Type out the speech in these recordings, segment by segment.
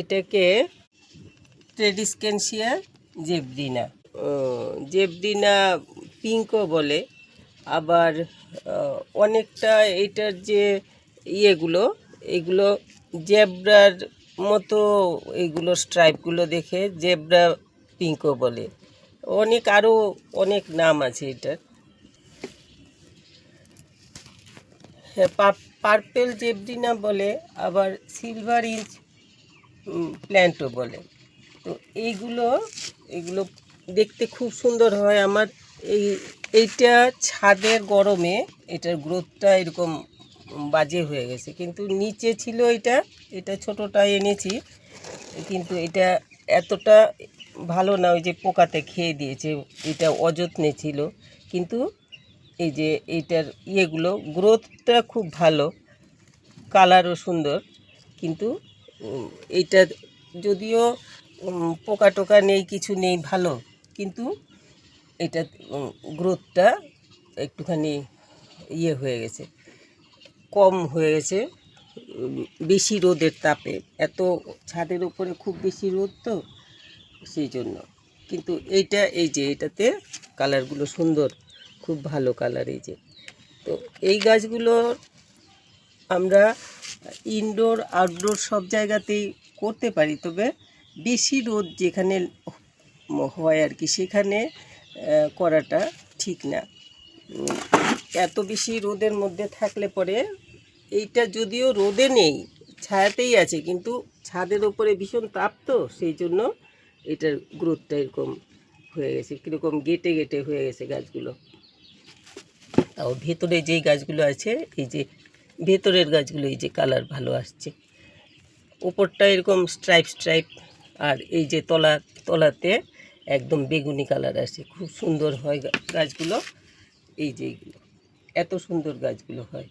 এটাকে ট্রেডিসকেন্সিয়া জেবরিনা জেবরিনা পিঙ্কও বলে। আবার অনেকটা এটার যে ইয়েগুলো, এগুলো জেব্রার মতো এইগুলো স্ট্রাইপগুলো দেখে জেব্রা পিঙ্কও বলে। অনেক আরও অনেক নাম আছে এটার। হ্যাঁ পার্পেল জেবরিনা বলে, আবার সিলভার ইঞ্চ প্ল্যান্টও বলে। তো এইগুলো, এগুলো দেখতে খুব সুন্দর হয়। আমার এই, এইটা ছাদের গরমে এটার গ্রোথটা এরকম বাজে হয়ে গেছে। কিন্তু নিচে ছিল এটা এটা ছোটোটা এনেছি। কিন্তু এটা এতটা ভালো না, ওই যে পোকাতে খেয়ে দিয়েছে, এটা অযত্নে ছিল। কিন্তু এই যে এইটার ইয়েগুলো গ্রোথটা খুব ভালো কালারও সুন্দর। কিন্তু এইটা যদিও পোকা টোকা নেই, কিছু নেই, ভালো। কিন্তু এটা গ্রোথটা একটুখানি ইয়ে হয়ে গেছে। কম হয়ে গেছে বেশি রোদের তাপে। এত ছাদের উপরে খুব বেশি রোদ তো, সেই জন্য। কিন্তু এইটা, এই যে, এটাতে কালারগুলো সুন্দর, খুব ভালো কালার এই যে। তো এই গাছগুলো আমরা ইনডোর আউটডোর সব জায়গাতেই করতে পারি। তবে বেশি রোদ যেখানে হয় আর কি, সেখানে করাটা ঠিক না। এত বেশি রোদের মধ্যে থাকলে পরে এইটা যদিও রোদে নেই, ছায়াতেই আছে, কিন্তু ছাদের ওপরে ভীষণ তাপ তো, সেই জন্য এটার গ্রোথটা এরকম হয়ে গেছে, কীরকম গেটে গেটে হয়ে গেছে গাছগুলো। তাও ভেতরে যেই গাছগুলো আছে, এই যে ভেতরের গাছগুলো এই যে কালার ভালো আসছে। ওপরটা এরকম স্ট্রাইপ স্ট্রাইপ আর এই যে তলা, তলাতে একদম বেগুনি কালার আসে। খুব সুন্দর হয় গাছগুলো। এই যে এইগুলো, এত সুন্দর গাছগুলো হয়।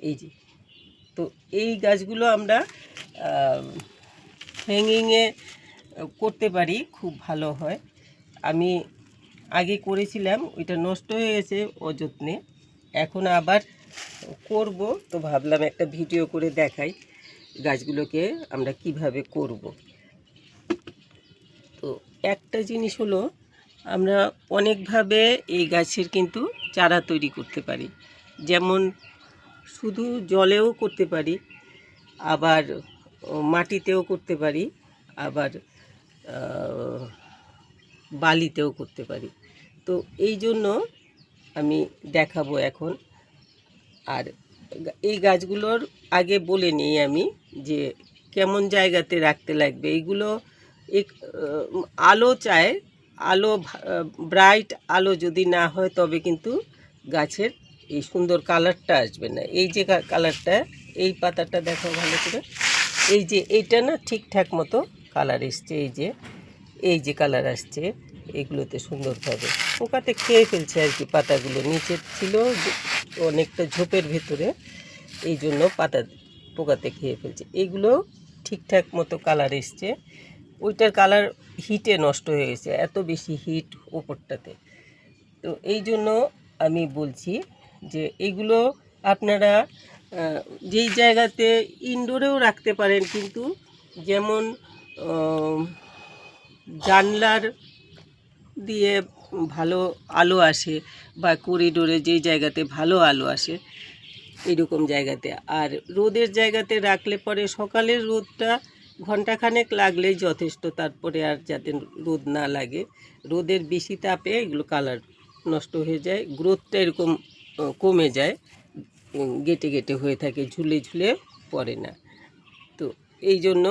এই যে, তো এই গাছগুলো আমরা হ্যাঙ্গিংয়ে করতে পারি, খুব ভালো হয়। আমি আগে করেছিলাম, ওইটা নষ্ট হয়ে গেছে অযত্নে। এখন আবার করব। তো ভাবলাম একটা ভিডিও করে দেখাই গাছগুলোকে আমরা কীভাবে করব। তো একটা জিনিস হলো, আমরা অনেকভাবে এই গাছের কিন্তু চারা তৈরি করতে পারি। যেমন শুধু জলেও করতে পারি, আবার মাটিতেও করতে পারি, আবার বালিতেও করতে পারি। তো এই জন্য আমি দেখাবো এখন আর এই গাছগুলোর আগে বলে নিই আমি যে কেমন জায়গাতে রাখতে লাগবে। এইগুলো এক আলো চায়, আলো ব্রাইট আলো যদি না হয় তবে কিন্তু গাছের এই সুন্দর কালারটা আসবে না। এই যে কালারটা, এই পাতাটা দেখো ভালো করে। এই যে এইটা না ঠিকঠাক মতো কালার এসছে, এই যে এই যে কালার আসছে, এগুলোতে সুন্দরভাবে পোকাতে খেয়ে ফেলছে আর কি পাতাগুলো। নিচে ছিল অনেকটা ঝোপের ভেতরে, এই জন্য পাতা পোকাতে খেয়ে ফেলছে। এইগুলো ঠিকঠাক মতো কালার এসছে। ওইটার কালার হিটে নষ্ট হয়ে গেছে, এত বেশি হিট ওপরটাতে। তো এই জন্য আমি বলছি যে এইগুলো আপনারা যেই জায়গাতে ইনডোরেও রাখতে পারেন, কিন্তু যেমন জানলার দিয়ে ভালো আলো আসে বা করিডোরে যেই জায়গাতে ভালো আলো আসে, এরকম জায়গাতে। আর রোদের জায়গাতে রাখলে পরে সকালের রোদটা ঘন্টাখানেক লাগলেই যথেষ্ট, তারপরে আর যাতে রোদ না লাগে। রোদের বেশি তাপে এগুলো কালার নষ্ট হয়ে যায় গ্রোথটা এরকম কমে যায় গেটে গেটে হয়ে থাকে, ঝুলে ঝুলে পড়ে না। তো এই জন্য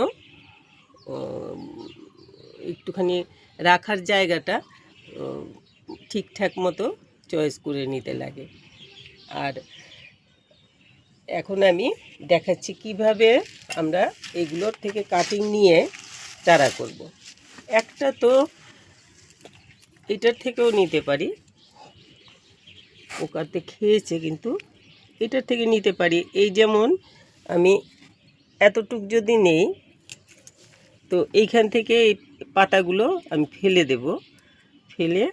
একটুখানি রাখার জায়গাটা ঠিকঠাক মতো চয়েস করে নিতে লাগে। আর এখন আমি দেখাচ্ছি কীভাবে আমরা এগুলোর থেকে কাটিং নিয়ে চারা করব। একটা তো এটার থেকেও নিতে পারি। পোকাতে খেয়েছে কিন্তু এটার থেকে নিতে পারি। এই যেমন আমি এতটুক যদি নেই, তো এইখান থেকে এই পাতাগুলো আমি ফেলে দেব। ফেলে,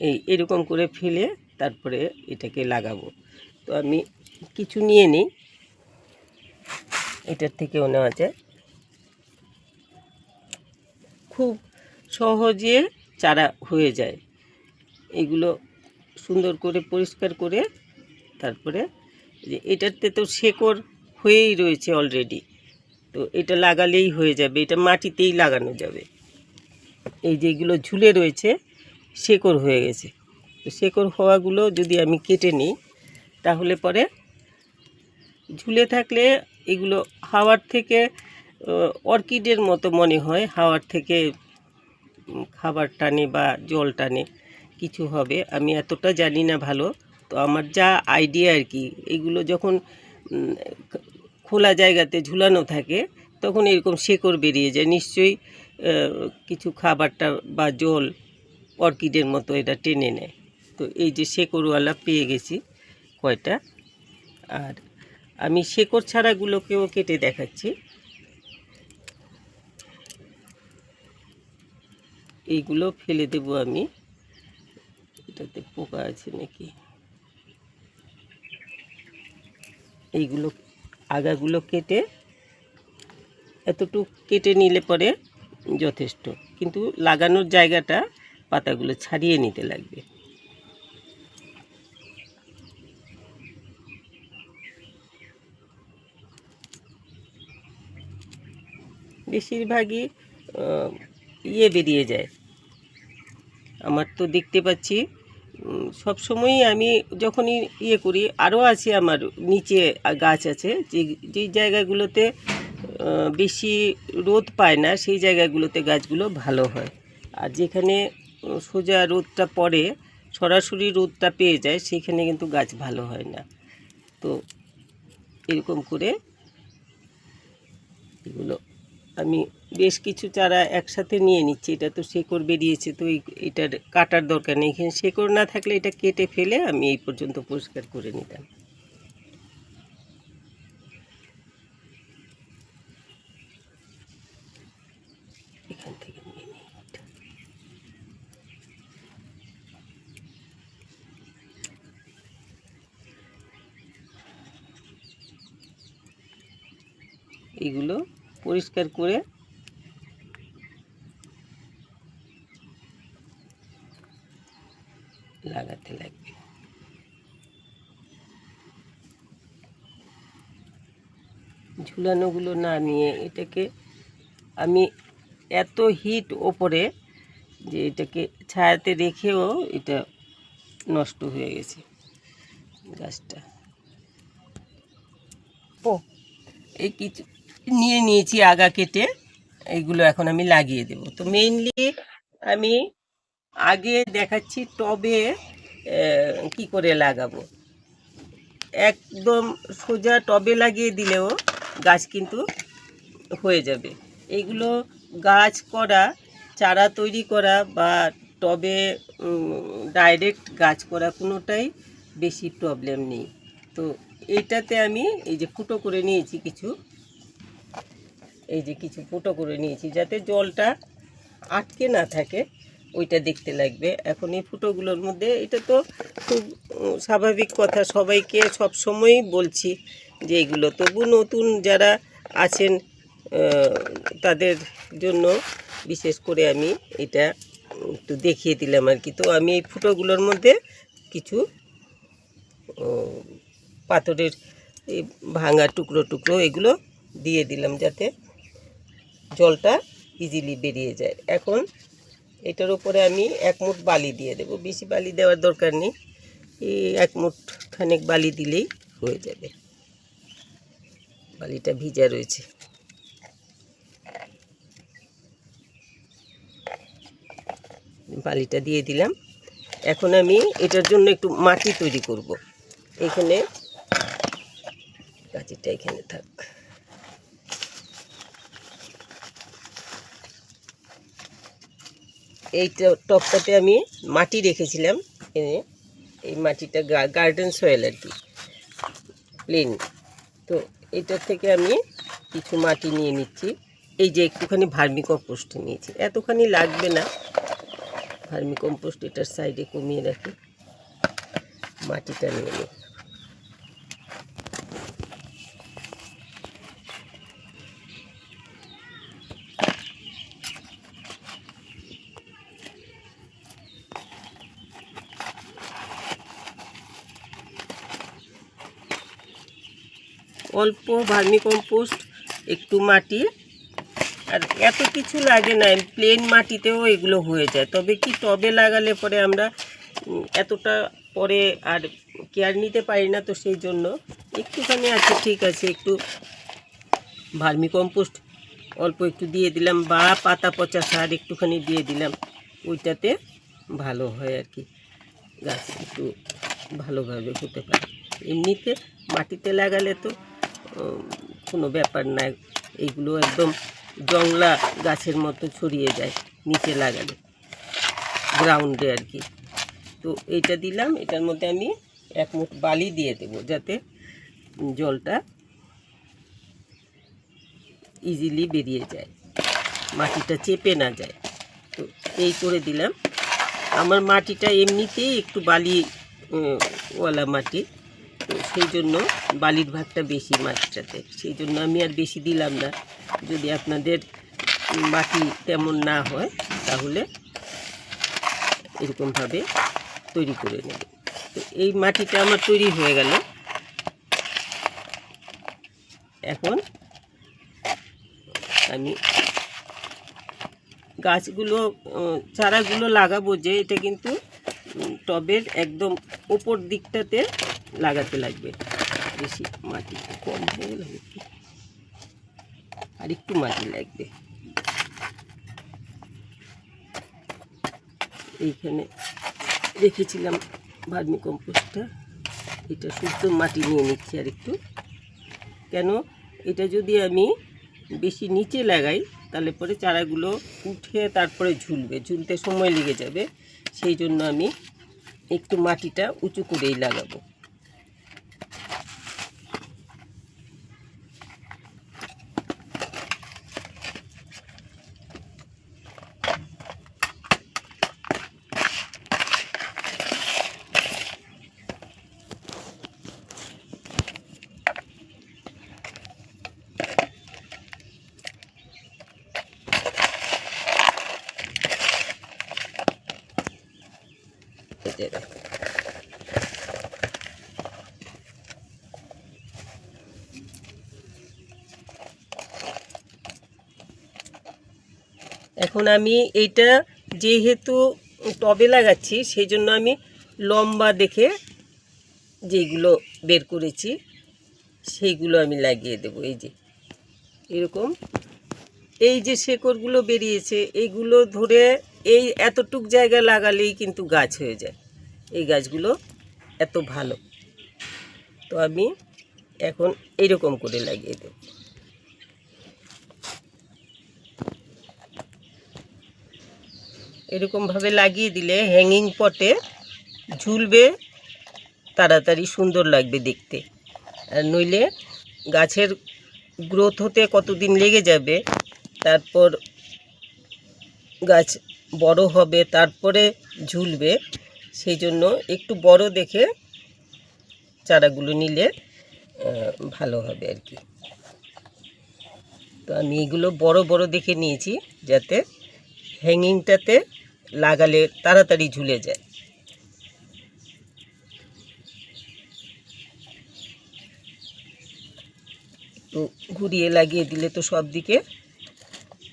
এই এরকম করে ফেলে তারপরে এটাকে লাগাবো। তো আমি কিছু নিয়ে নিই। এটার থেকেও নেওয়া যায়। খুব সহজে চারা হয়ে যায়। এগুলো সুন্দর করে পরিষ্কার করে তারপরে যে এটাতে তো শেকড় হয়েই রয়েছে অলরেডি। তো এটা লাগালেই হয়ে যাবে, এটা মাটিতেই লাগানো যাবে। এই যেগুলো ঝুলে রয়েছে, শেকড় হয়ে গেছে। তো শেকড় হওয়াগুলো যদি আমি কেটে নিই, তাহলে পরে ঝুলে থাকলে এগুলো হাওয়ার থেকে অর্কিডের মতো মনে হয়, হাওয়ার থেকে খাবার টানে বা জল টানে, কিছু হবে। আমি এতটা জানি না ভালো। তো আমার যা আইডিয়া আর কি, এগুলো যখন খোলা জায়গাতে ঝুলানো থাকে, তখন এরকম শেকড় বেরিয়ে যায়। নিশ্চয়ই কিছু খাবারটা বা জল অর্কিডের মতো এটা টেনে নেয়। তো এই যে শেকড়ওয়ালা পেয়ে গেছি কয়টা। আর আমি শেকড় ছাড়াগুলোকেও কেটে দেখাচ্ছি। এইগুলো ফেলে দেব আমি। এটাতে পোকা আছে নাকি? এইগুলো আগাগুলো কেটে এতটুকু কেটে নিলে পরে যথেষ্ট। কিন্তু লাগানোর জায়গাটা পাতাগুলো ছাড়িয়ে নিতে লাগবে। বেশিরভাগই ইয়ে বেরিয়ে যায়। আমার তো দেখতে পাচ্ছি সব সময়ই আমি যখনই ইয়ে করি, আরও আছে আমার নিচে গাছ আছে, যে যেই জায়গাগুলোতে বেশি রোদ পায় না, সেই জায়গাগুলোতে গাছগুলো ভালো হয়। আর যেখানে সোজা রোদটা পড়ে, সরাসরি রোদটা পেয়ে যায়, সেখানে কিন্তু গাছ ভালো হয় না। তো এরকম করে এগুলো আমি বেশ কিছু চারা একসাথে নিয়ে নিচ্ছি। এটা তো শেকড় বেরিয়েছে, তো এটার কাটার দরকার নেই। এখানে শেকড় না থাকলে এটা কেটে ফেলে আমি এই পর্যন্ত পরিষ্কার করে নিতাম এখান থেকে নিয়ে নিই এটা। এগুলো পরিষ্কার করে লাগাতে লাগবে। ঝুলানোগুলো না নিয়ে এটাকে আমি এত হিট ওপরে যে এটাকে ছায়াতে রেখেও এটা নষ্ট হয়ে গেছে গাছটা। ও। এই কিছু নিয়ে নিয়েছি আগা কেটে এইগুলো এখন আমি লাগিয়ে দেব। তো মেইনলি আমি আগে দেখাচ্ছি টবে কি করে লাগাবো? একদম সোজা টবে লাগিয়ে দিলেও গাছ কিন্তু হয়ে যাবে। এইগুলো গাছ করা, চারা তৈরি করা বা টবে ডাইরেক্ট গাছ করা কোনোটাই বেশি প্রবলেম নেই। তো এইটাতে আমি এই যে ফুটো করে নিয়েছি কিছু এই যে কিছু ফুটো করে নিয়েছি, যাতে জলটা আটকে না থাকে, ওইটা দেখতে লাগবে। এখন এই ফুটোগুলোর মধ্যে এটা তো খুব স্বাভাবিক কথা, সবাইকে সব সময়ই বলছি যে এগুলো তবু নতুন যারা আছেন তাদের জন্য বিশেষ করে আমি এটা একটু দেখিয়ে দিলাম আর কি। তো আমি এই ফুটোগুলোর মধ্যে কিছু পাথরের এই ভাঙা টুকরো টুকরো এগুলো দিয়ে দিলাম যাতে জলটা ইজিলি বেরিয়ে যায়। এখন এটার উপরে আমি এক মুঠ বালি দিয়ে দেবো। বেশি বালি দেওয়ার দরকার নেই। এই এক মুঠ খানেক বালি দিলেই হয়ে যাবে। বালিটা ভিজা রয়েছে। বালিটা দিয়ে দিলাম। এখন আমি এটার জন্য একটু মাটি তৈরি করব। এখানে কাঁচিটা এখানে থাক। এই ট- টবটাতে আমি মাটি রেখেছিলাম। এনে এই মাটিটা গার্ডেন সয়েল আর কি প্লেন তো এটার থেকে আমি কিছু মাটি নিয়ে নিচ্ছি। এই যে একটুখানি ভার্মি কম্পোস্ট নিয়েছি। এতখানি লাগবে না। ভার্মি কম্পোস্ট এটার সাইডে কমিয়ে রাখি। মাটিটা নিয়ে নিই। অল্প ভার্মি কম্পোস্ট একটু মাটি। আর এত কিছু লাগে না, প্লেন মাটিতেও এগুলো হয়ে যায়। তবে কি টবে লাগালে পরে আমরা এতটা পরে আর কেয়ার নিতে পারি না তো সেই জন্য। একটুখানি আছে, ঠিক আছে, একটু ভার্মি কম্পোস্ট অল্প একটু দিয়ে দিলাম বা পাতা পচা সার একটুখানি দিয়ে দিলাম। ওইটাতে ভালো হয় আর কি, গাছ একটু ভালোভাবে হতে পারে। এমনিতে মাটিতে লাগালে তো কোনো ব্যাপার না এইগুলো একদম জংলা গাছের মতো ছড়িয়ে যায় নিচে লাগালে গ্রাউন্ডে আর কি। তো এটা দিলাম, এটার মধ্যে আমি এক মুঠ বালি দিয়ে দেবো যাতে জলটা ইজিলি বেরিয়ে যায়, মাটিটা চেপে না যায়। তো এই করে দিলাম। আমার মাটিটা এমনিতেই একটু বালি ওয়ালা মাটি। তো সেই জন্য বালির ভাগটা বেশি মাটিটাতে সেই জন্য আমি আর বেশি দিলাম না। যদি আপনাদের মাটি তেমন না হয়, তাহলে এরকমভাবে তৈরি করে নেব। তো এই মাটিটা আমার তৈরি হয়ে গেল। এখন আমি গাছগুলো চারাগুলো লাগাবো যে এটা কিন্তু টবের একদম ওপর দিকটাতে লাগাতে লাগবে। বেশি মাটি কম হয়ে গেল? আর একটু মাটি লাগবে। এইখানে রেখেছিলাম ভার্মি কম্পোস্টটা। এটা শুদ্ধ মাটি নিয়ে নিচ্ছি আর একটু। কেন? এটা যদি আমি বেশি নিচে লাগাই, তাহলে পরে চারাগুলো উঠে তারপরে ঝুলবে। ঝুলতে সময় লেগে যাবে। সেই জন্য আমি একটু মাটিটা উঁচু করেই লাগাবো। যে এখন আমি এইটা যেহেতু টবে লাগাচ্ছি সেই জন্য আমি লম্বা দেখে যেগুলো বের করেছি, সেইগুলো আমি লাগিয়ে দেবো, এই যে। এরকম। এই যে শেকড়গুলো বেরিয়েছে এইগুলো ধরে এই এতটুক জায়গা লাগালেই কিন্তু গাছ হয়ে যায়। এই গাছগুলো এত ভালো। তো আমি এখন এরকম করে লাগিয়ে দেব। এরকমভাবে লাগিয়ে দিলে হ্যাঙ্গিং পটে ঝুলবে, তাড়াতাড়ি সুন্দর লাগবে দেখতে। আর নইলে গাছের গ্রোথ হতে কতদিন লেগে যাবে, তারপর গাছ বড় হবে, তারপরে ঝুলবে। সেই জন্য একটু বড় দেখে চারাগুলো নিলে ভালো হবে আর কি। তো আমি এগুলো বড় বড় দেখে নিয়েছি যাতে হ্যাঙ্গিংটাতে লাগালে তাড়াতাড়ি ঝুলে যায়। তো ঘুরিয়ে লাগিয়ে দিলে তো সব দিকে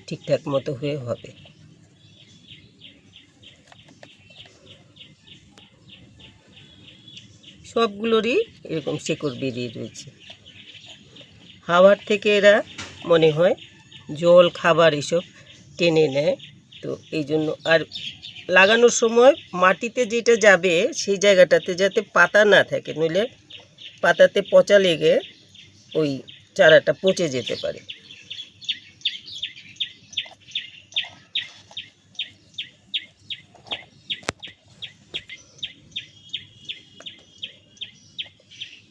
ঠিকঠাক মতো হয়ে হবে। সবগুলোরই এরকম শেকড় বেরিয়ে রয়েছে। হাওয়ার থেকে এরা মনে হয় জল, খাবার এসব টেনে নেয়। তো এই জন্য আর লাগানোর সময় মাটিতে যেটা যাবে সেই জায়গাটাতে যাতে পাতা না থাকে, নইলে পাতাতে পচা লেগে ওই চারাটা পচে যেতে পারে।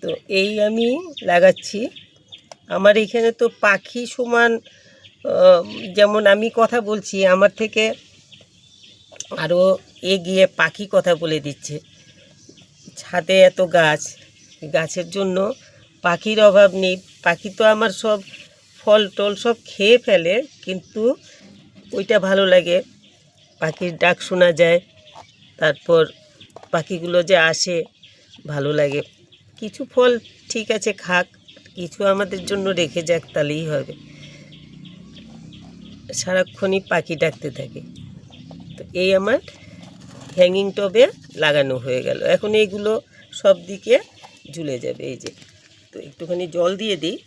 তো এই আমি লাগাচ্ছি। আমার এখানে তো পাখি সমান যেমন আমি কথা বলছি, আমার থেকে আরও এগিয়ে পাখি কথা বলে দিচ্ছে। ছাদে এত গাছ, গাছের জন্য পাখির অভাব নেই। পাখি তো আমার সব ফল টল সব খেয়ে ফেলে, কিন্তু ওইটা ভালো লাগে। পাখির ডাক শোনা যায়, তারপর পাখিগুলো যে আসে, ভালো লাগে। কিছু ফল ঠিক আছে খাক, কিছু আমাদের জন্য রেখে যাক, তাহলেই হবে। সারাক্ষণই পাখি ডাকতে থাকে। তো এই আমার হ্যাঙ্গিং টবে লাগানো হয়ে গেল। এখন এইগুলো সব দিকে ঝুলে যাবে, এই যে। তো একটুখানি জল দিয়ে দিই।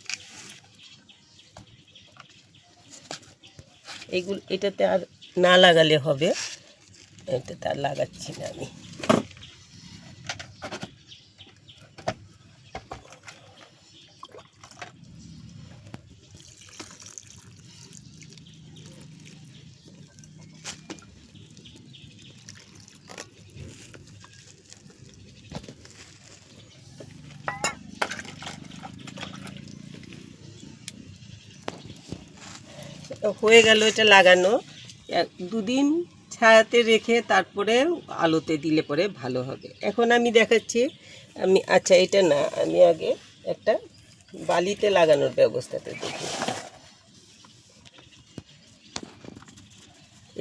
এইগুলো এটাতে আর না লাগালে হবে। এটাতে আর লাগাচ্ছি না আমি। হয়ে গেল এটা লাগানো। দুদিন ছায়াতে রেখে তারপরে আলোতে দিলে পরে ভালো হবে। এখন আমি দেখাচ্ছি, আমি আচ্ছা এটা না, আমি আগে একটা বালিতে লাগানোর ব্যবস্থাটা দেখি।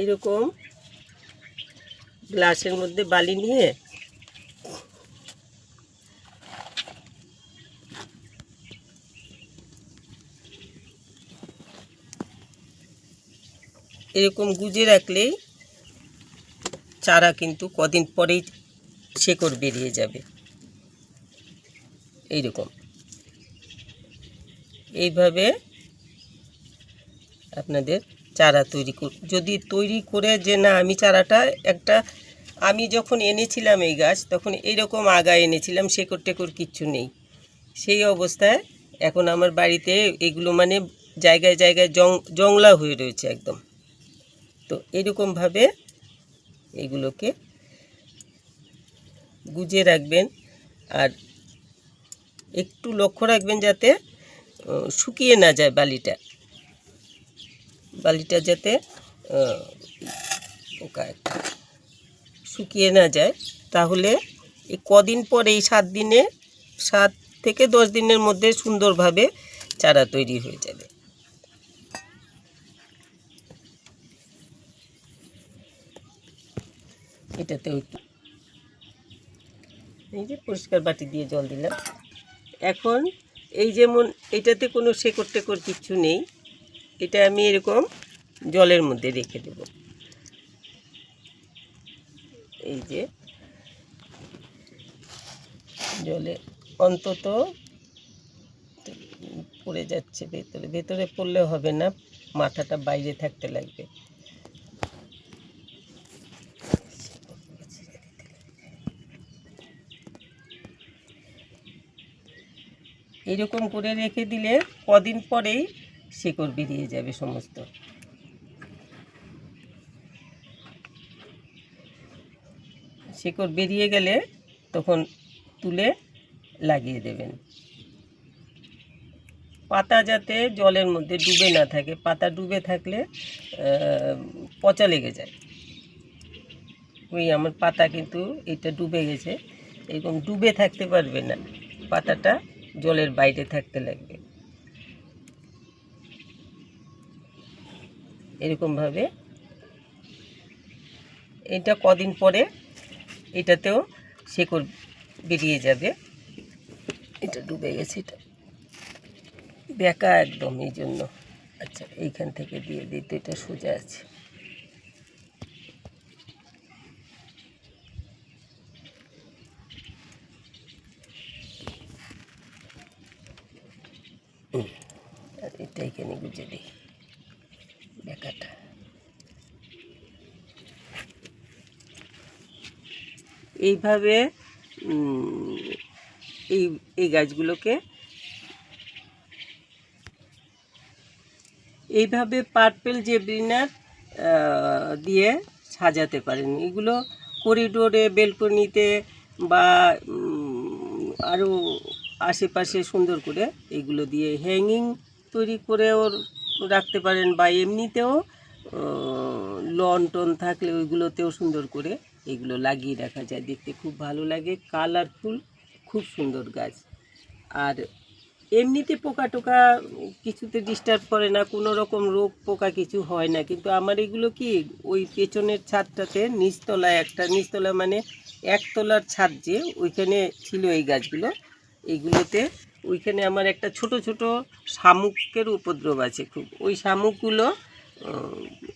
এরকম গ্লাসের মধ্যে বালি নিয়ে এরকম গুজে রাখলেই চারা কিন্তু কদিন পরেই শেকড় বেরিয়ে যাবে। এইরকম। এইভাবে আপনাদের চারা তৈরি যদি তৈরি করে যে না, আমি চারাটা একটা, আমি যখন এনেছিলাম এই গাছ, তখন এইরকম আগা এনেছিলাম, শেকড় টেকড় কিচ্ছু নেই। সেই অবস্থায় এখন আমার বাড়িতে এগুলো মানে জায়গায় জায়গায় জং জংলা হয়ে রয়েছে একদম। তো এরকমভাবে এগুলোকে গুজে রাখবেন আর একটু লক্ষ্য রাখবেন যাতে শুকিয়ে না যায় বালিটা। বালিটা যাতে শুকিয়ে না যায়। তাহলে এই কদিন পরে এই সাত দিনে, সাত থেকে দশ দিনের মধ্যে সুন্দরভাবে চারা তৈরি হয়ে যাবে। একটু এই যে পরিষ্কার বাটি দিয়ে জল দিলাম। এখন এই যেমন এটাতে কোনো শেকড় টেকড় কিচ্ছু নেই। এটা আমি এরকম জলের মধ্যে রেখে দেব। এই যে জলে অন্তত পড়ে যাচ্ছে ভেতরে। ভেতরে পড়লে হবে না, মাথাটা বাইরে থাকতে লাগবে। এরকম করে রেখে দিলে কদিন পরেই শেকড় বেরিয়ে যাবে সমস্ত। শেকড় বেরিয়ে গেলে তখন তুলে লাগিয়ে দেবেন। পাতা যাতে জলের মধ্যে ডুবে না থাকে, পাতা ডুবে থাকলে পচা লেগে যায়। ওই আমার পাতা কিন্তু এটা ডুবে গেছে, এরকম ডুবে থাকতে পারবে না, পাতাটা জলের বাইরে থাকতে লাগবে। এরকমভাবে এটা কদিন পরে এটাতেও শেকড় বেরিয়ে যাবে। এটা ডুবে গেছে এটা। বেকা একদম এই জন্য। আচ্ছা এইখান থেকে দিয়ে দিতে এটা সোজা আছে আর এটা এখানে গুজে দিই বেকাটা এইভাবে এই এই গাছগুলোকে এইভাবে পার্পেল জেব্রিনার দিয়ে সাজাতে পারেন। এগুলো করিডোরে বেলকনিতে বা আরও আশেপাশে সুন্দর করে এগুলো দিয়ে হ্যাঙ্গিং তৈরি করেও রাখতে পারেন বা এমনিতেও লন টন থাকলে ওইগুলোতেও সুন্দর করে এগুলো লাগিয়ে রাখা যায়। দেখতে খুব ভালো লাগে কালারফুল খুব সুন্দর গাছ। আর এমনিতে পোকা টোকা কিছুতে ডিস্টার্ব করে না, কোনো রকম রোগ পোকা কিছু হয় না। কিন্তু আমার এগুলো কি, ওই পেছনের ছাদটাতে নিচতলায় একটা, নিচতলা মানে একতলার ছাদ যে, ওইখানে ছিল এই গাছগুলো। এইগুলোতে ওইখানে আমার একটা ছোট ছোট শামুকের উপদ্রব আছে খুব। ওই শামুকগুলো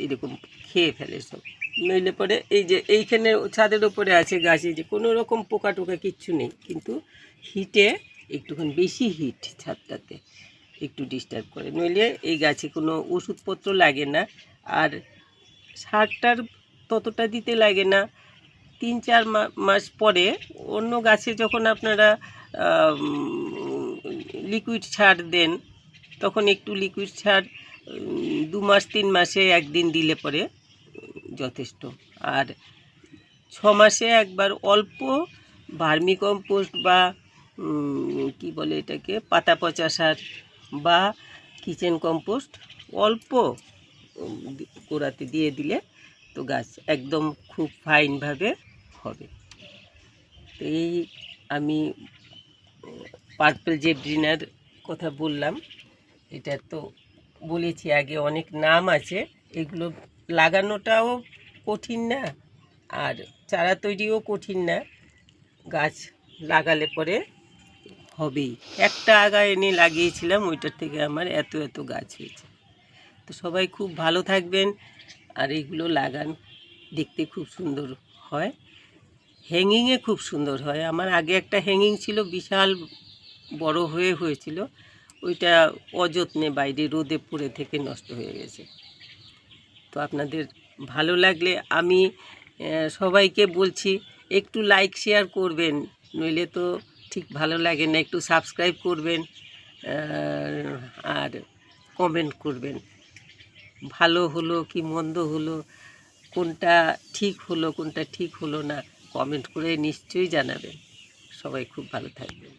এরকম খেয়ে ফেলে সব। নইলে পরে এই যে এইখানে ছাদের উপরে আছে গাছে যে কোনো রকম পোকা টোকা কিচ্ছু নেই। কিন্তু হিটে একটুখানি বেশি হিট ছাদটাতে একটু ডিস্টার্ব করে। নইলে এই গাছে কোনো ওষুধপত্র লাগে না। আর সারটার ততটা দিতে লাগে না। তিন চার মাস পরে অন্য গাছে যখন আপনারা লিকুইড সার দেন তখন একটু লিকুইড উম, দু মাস, তিন মাসে একদিন দিলে পরে যথেষ্ট। আর ছ মাসে একবার অল্প ভার্মি কম্পোস্ট বা কি বলে এটাকে, পাতা পচা সার বা কিচেন কম্পোস্ট অল্প কোড়াতে দিয়ে দিলে তো গাছ একদম খুব ফাইনভাবে হবে। তো এই আমি পার্পল জেব্রিনার কথা বললাম এটা তো বলেছি আগে, অনেক নাম আছে, এগুলো লাগানোটাও কঠিন না, আর চারা তৈরিও কঠিন না, গাছ লাগালে পরে হবেই। একটা আগা এনে লাগিয়েছিলাম, ওইটার থেকে আমার এত এত গাছ হয়েছে। তো সবাই খুব ভালো থাকবেন, আর এগুলো লাগান, দেখতে খুব সুন্দর হয়। হ্যাঙ্গিংয়ে খুব সুন্দর হয়। আমার আগে একটা হ্যাঙ্গিং ছিল, বিশাল বড় হয়ে হয়েছিল। ওইটা অযত্নে বাইরে রোদে পড়ে থেকে নষ্ট হয়ে গেছে। তো আপনাদের ভালো লাগলে আমি সবাইকে বলছি, একটু লাইক শেয়ার করবেন, নইলে তো ঠিক ভালো লাগে না, একটু সাবস্ক্রাইব করবেন আর কমেন্ট করবেন। ভালো হলো কি মন্দ হলো, কোনটা ঠিক হলো, কোনটা ঠিক হলো না কমেন্ট করে নিশ্চয়ই জানাবেন। সবাই খুব ভালো থাকবেন।